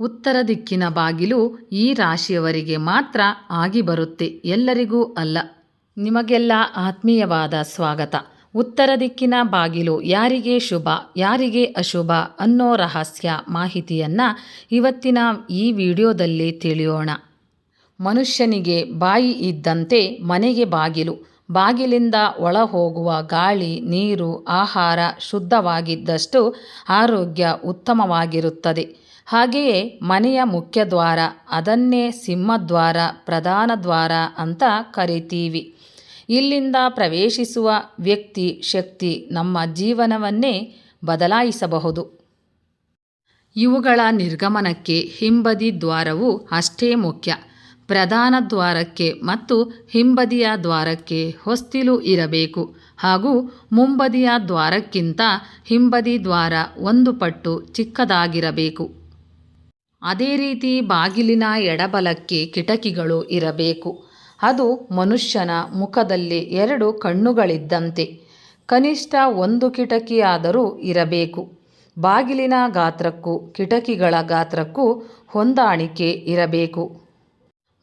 ಉತ್ತರ ದಿಕ್ಕಿನ ಬಾಗಿಲು ಈ ರಾಶಿಯವರಿಗೆ ಮಾತ್ರ ಆಗಿ ಬರುತ್ತೆ. ಎಲ್ಲರಿಗೂ ಅಲ್ಲ. ನಿಮಗೆಲ್ಲ ಆತ್ಮೀಯವಾದ ಸ್ವಾಗತ. ಉತ್ತರ ದಿಕ್ಕಿನ ಬಾಗಿಲು ಯಾರಿಗೆ ಶುಭ, ಯಾರಿಗೆ ಅಶುಭ ಅನ್ನೋ ರಹಸ್ಯ ಮಾಹಿತಿಯನ್ನು ಇವತ್ತಿನ ಈ ವಿಡಿಯೋದಲ್ಲಿ ತಿಳಿಯೋಣ. ಮನುಷ್ಯನಿಗೆ ಬಾಯಿ ಇದ್ದಂತೆ ಮನೆಗೆ ಬಾಗಿಲು. ಬಾಗಿಲಿಂದ ಒಳ ಹೋಗುವ ಗಾಳಿ, ನೀರು, ಆಹಾರ ಶುದ್ಧವಾಗಿದ್ದಷ್ಟು ಆರೋಗ್ಯ ಉತ್ತಮವಾಗಿರುತ್ತದೆ. ಹಾಗೆಯೇ ಮನೆಯ ಮುಖ್ಯ ದ್ವಾರ, ಅದನ್ನೇ ಸಿಂಹದ್ವಾರ ಪ್ರಧಾನ ದ್ವಾರ ಅಂತ ಕರಿತೀವಿ. ಇಲ್ಲಿಂದ ಪ್ರವೇಶಿಸುವ ವ್ಯಕ್ತಿ, ಶಕ್ತಿ ನಮ್ಮ ಜೀವನವನ್ನೇ ಬದಲಾಯಿಸಬಹುದು. ಇವುಗಳ ನಿರ್ಗಮನಕ್ಕೆ ಹಿಂಬದಿ ದ್ವಾರವು ಅಷ್ಟೇ ಮುಖ್ಯ. ಪ್ರಧಾನ ದ್ವಾರಕ್ಕೆ ಮತ್ತು ಹಿಂಬದಿಯ ದ್ವಾರಕ್ಕೆ ಹೊಸ್ತಿಲು ಇರಬೇಕು. ಹಾಗೂ ಮುಂಬದಿಯ ದ್ವಾರಕ್ಕಿಂತ ಹಿಂಬದಿ ದ್ವಾರ ಒಂದು ಪಟ್ಟು ಚಿಕ್ಕದಾಗಿರಬೇಕು. ಅದೇ ರೀತಿ ಬಾಗಿಲಿನ ಎಡಬಲಕ್ಕೆ ಕಿಟಕಿಗಳು ಇರಬೇಕು. ಅದು ಮನುಷ್ಯನ ಮುಖದಲ್ಲಿ ಎರಡು ಕಣ್ಣುಗಳಿದ್ದಂತೆ. ಕನಿಷ್ಠ ಒಂದು ಕಿಟಕಿಯಾದರೂ ಇರಬೇಕು. ಬಾಗಿಲಿನ ಗಾತ್ರಕ್ಕೂ ಕಿಟಕಿಗಳ ಗಾತ್ರಕ್ಕೂ ಹೊಂದಾಣಿಕೆ ಇರಬೇಕು.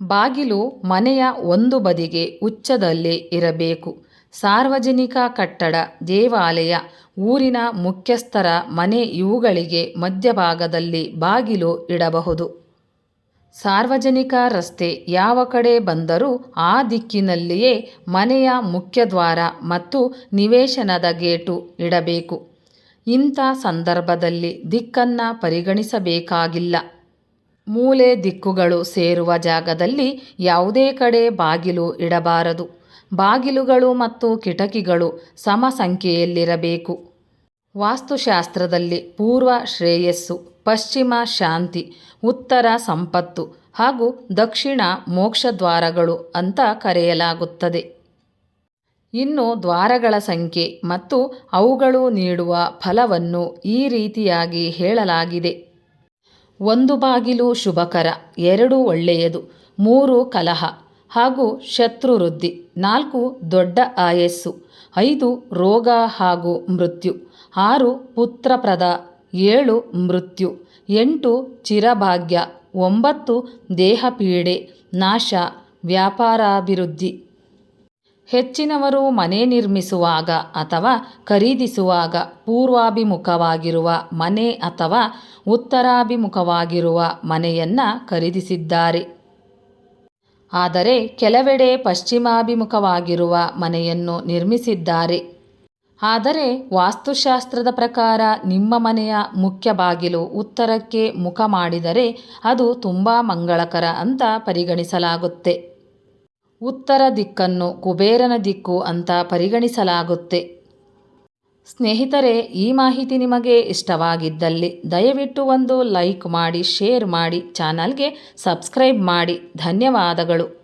ಬಾಗಿಲು ಮನೆಯ ಒಂದು ಬದಿಗೆ ಉಚ್ಚದಲ್ಲಿ ಇರಬೇಕು. ಸಾರ್ವಜನಿಕ ಕಟ್ಟಡ, ದೇವಾಲಯ, ಊರಿನ ಮುಖ್ಯಸ್ಥರ ಮನೆ ಇವುಗಳಿಗೆ ಮಧ್ಯಭಾಗದಲ್ಲಿ ಬಾಗಿಲು ಇಡಬಹುದು. ಸಾರ್ವಜನಿಕ ರಸ್ತೆ ಯಾವ ಕಡೆ ಬಂದರೂ ಆ ದಿಕ್ಕಿನಲ್ಲಿಯೇ ಮನೆಯ ಮುಖ್ಯದ್ವಾರ ಮತ್ತು ನಿವೇಶನದ ಗೇಟು ಇಡಬೇಕು. ಇಂಥ ಸಂದರ್ಭದಲ್ಲಿ ದಿಕ್ಕನ್ನು ಪರಿಗಣಿಸಬೇಕಾಗಿಲ್ಲ. ಮೂಲೆ ದಿಕ್ಕುಗಳು ಸೇರುವ ಜಾಗದಲ್ಲಿ ಯಾವುದೇ ಕಡೆ ಬಾಗಿಲು ಇಡಬಾರದು. ಬಾಗಿಲುಗಳು ಮತ್ತು ಕಿಟಕಿಗಳು ಸಮ ಸಂಖ್ಯೆಯಲ್ಲಿರಬೇಕು ವಾಸ್ತುಶಾಸ್ತ್ರದಲ್ಲಿ ಪೂರ್ವ ಶ್ರೇಯಸ್ಸು, ಪಶ್ಚಿಮ ಶಾಂತಿ, ಉತ್ತರ ಸಂಪತ್ತು ಹಾಗೂ ದಕ್ಷಿಣ ಮೋಕ್ಷದ್ವಾರಗಳು ಅಂತ ಕರೆಯಲಾಗುತ್ತದೆ. ಇನ್ನು ದ್ವಾರಗಳ ಸಂಖ್ಯೆ ಮತ್ತು ಅವುಗಳು ನೀಡುವ ಫಲವನ್ನು ಈ ರೀತಿಯಾಗಿ ಹೇಳಲಾಗಿದೆ. ಒಂದು ಬಾಗಿಲು ಶುಭಕರ, ಎರಡು ಒಳ್ಳೆಯದು, ಮೂರು ಕಲಹ. ಹಾಗೂ ಶತ್ರು ವೃದ್ಧಿ ನಾಲ್ಕು, ದೊಡ್ಡ ಆಯಸ್ಸು. ಐದು, ರೋಗ ಹಾಗೂ ಮೃತ್ಯು. ಆರು, ಪುತ್ರಪ್ರದ. ಏಳು, ಮೃತ್ಯು. ಎಂಟು, ಚಿರಭಾಗ್ಯ. ಒಂಬತ್ತು, ದೇಹಪೀಡೆ. ನಾಶ. ವ್ಯಾಪಾರಾಭಿವೃದ್ಧಿ. ಹೆಚ್ಚಿನವರು ಮನೆ ನಿರ್ಮಿಸುವಾಗ ಅಥವಾ ಖರೀದಿಸುವಾಗ ಪೂರ್ವಾಭಿಮುಖವಾಗಿರುವ ಮನೆ ಅಥವಾ ಉತ್ತರಾಭಿಮುಖವಾಗಿರುವ ಮನೆಯನ್ನು ಖರೀದಿಸಿದ್ದಾರೆ. ಆದರೆ ಕೆಲವೆಡೆ ಪಶ್ಚಿಮಾಭಿಮುಖವಾಗಿರುವ ಮನೆಯನ್ನು ನಿರ್ಮಿಸಿದ್ದಾರೆ. ಆದರೆ ವಾಸ್ತುಶಾಸ್ತ್ರದ ಪ್ರಕಾರ ನಿಮ್ಮ ಮನೆಯ ಮುಖ್ಯ ಬಾಗಿಲು ಉತ್ತರಕ್ಕೆ ಮುಖ ಮಾಡಿದರೆ ಅದು ತುಂಬ ಮಂಗಳಕರ ಅಂತ ಪರಿಗಣಿಸಲಾಗುತ್ತೆ. ಉತ್ತರ ದಿಕ್ಕನ್ನು ಕುಬೇರನ ದಿಕ್ಕು ಅಂತ ಪರಿಗಣಿಸಲಾಗುತ್ತೆ. ಸ್ನೇಹಿತರೆ, ಈ ಮಾಹಿತಿ ನಿಮಗೆ ಇಷ್ಟವಾಗಿದ್ದಲ್ಲಿ ದಯವಿಟ್ಟು ಒಂದು ಲೈಕ್ ಮಾಡಿ, ಶೇರ್ ಮಾಡಿ, ಚಾನಲ್ಗೆ ಸಬ್ಸ್ಕ್ರೈಬ್ ಮಾಡಿ. ಧನ್ಯವಾದಗಳು.